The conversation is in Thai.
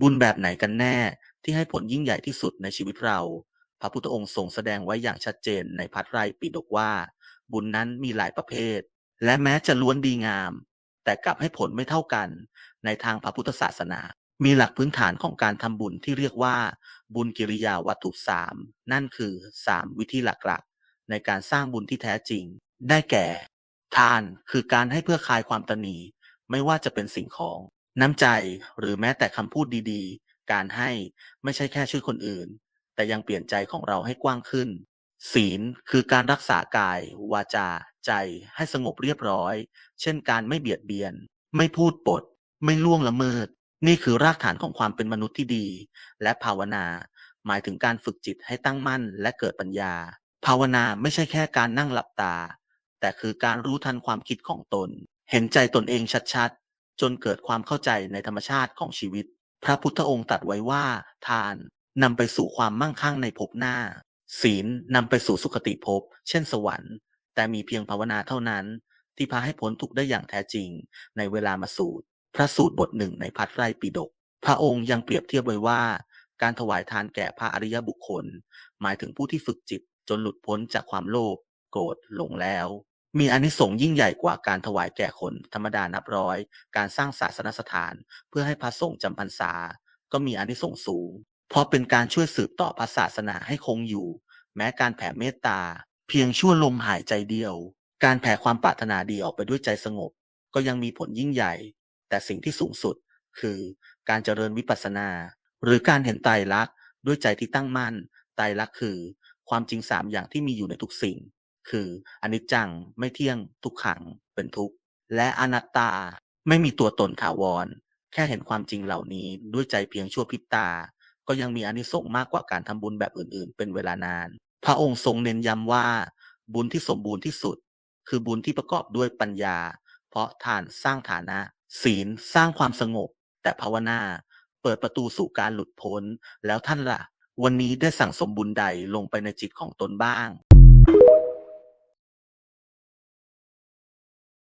บุญแบบไหนกันแน่ ที่ให้ผลยิ่งใหญ่ที่สุดในชีวิตเรา พระพุทธองค์ทรงแสดงไว้อย่างชัดเจนในพัทไรปิฎกว่า บุญนั้นมีหลายประเภท และแม้จะล้วนดีงาม แต่กลับให้ผลไม่เท่ากัน ในทางพระพุทธศาสนา มีหลักพื้นฐานของการทำบุญที่เรียกว่า บุญกิริยาวัตถุสามนั่นคือ3วิธีหลักๆ ในการสร้างบุญที่แท้จริง ได้แก่ ทานคือการให้เพื่อคลายความตนีไม่ว่าจะเป็นสิ่งของ น้ำใจหรือแม้แต่คำพูดดีๆ การให้ไม่ใช่แค่ช่วยคนอื่น แต่ยังเปลี่ยนใจของเราให้กว้างขึ้น ศีลคือการรักษากาย วาจา ใจให้สงบเรียบร้อย เช่นการไม่เบียดเบียน ไม่พูดปด ไม่ล่วงละเมิด นี่คือรากฐานของความเป็นมนุษย์ที่ดี และภาวนา หมายถึงการฝึกจิตให้ตั้งมั่นและเกิดปัญญา ภาวนาไม่ใช่แค่การนั่งหลับตา แต่คือการรู้ทันความคิดของตน เห็นใจตนเองชัดๆ จนเกิดความเข้าใจในธรรมชาติของชีวิต พระพุทธองค์ตรัสไว้ว่า ทานนำไปสู่ความมั่งคั่งในภพหน้า ศีลนำไปสู่สุคติภพ เช่นสวรรค์ แต่มีเพียงภาวนาเท่านั้น ที่พาให้พ้นทุกได้อย่างแท้จริง ในเวลามาสูตร พระสูตรบทหนึ่งในพัทไรปิฎกพระองค์ยังเปรียบเทียบไว้ว่า การถวายทานแก่พระอริยบุคคล หมายถึงผู้ที่ฝึกจิตจนหลุดพ้นจากความโลภโกรธหลงแล้ว มีอานิสงส์ยิ่งใหญ่กว่าการถวายแก่คนธรรมดานับร้อย การสร้างศาสนสถาน เพื่อให้พระสงฆ์จำพรรษา ก็มีอานิสงส์สูง เพราะเป็นการช่วยสืบต่อพระศาสนาให้คงอยู่ แม้การแผ่เมตตา เพียงชั่วลมหายใจเดียว การแผ่ความปรารถนาดีออกไปด้วยใจสงบ ก็ยังมีผลยิ่งใหญ่ แต่สิ่งที่สูงสุดคือการเจริญวิปัสสนา หรือการเห็นไตรลักษณ์ด้วยใจที่ตั้งมั่นไตรลักษณ์คือ ความจริงสามอย่างที่มีอยู่ในทุกสิ่ง คืออนิจจังไม่เที่ยงทุกขังเป็นทุกข์และอนัตตาไม่มีตัวตนถาวร แค่เห็นความจริงเหล่านี้ด้วยใจเพียงชั่วพริบตา ก็ยังมีอานิสงส์มากกว่าการทำบุญแบบอื่นๆ เป็นเวลานาน พระองค์ทรงเน้นย้ำว่า บุญที่สมบูรณ์ที่สุด คือบุญที่ประกอบด้วยปัญญา เพราะทานสร้างฐานะ ศีลสร้างความสงบ แต่ภาวนาเปิดประตูสู่การหลุดพ้น แล้วท่านล่ะ วันนี้ได้สั่งสมบุญใดลงไปในจิตของตนบ้าง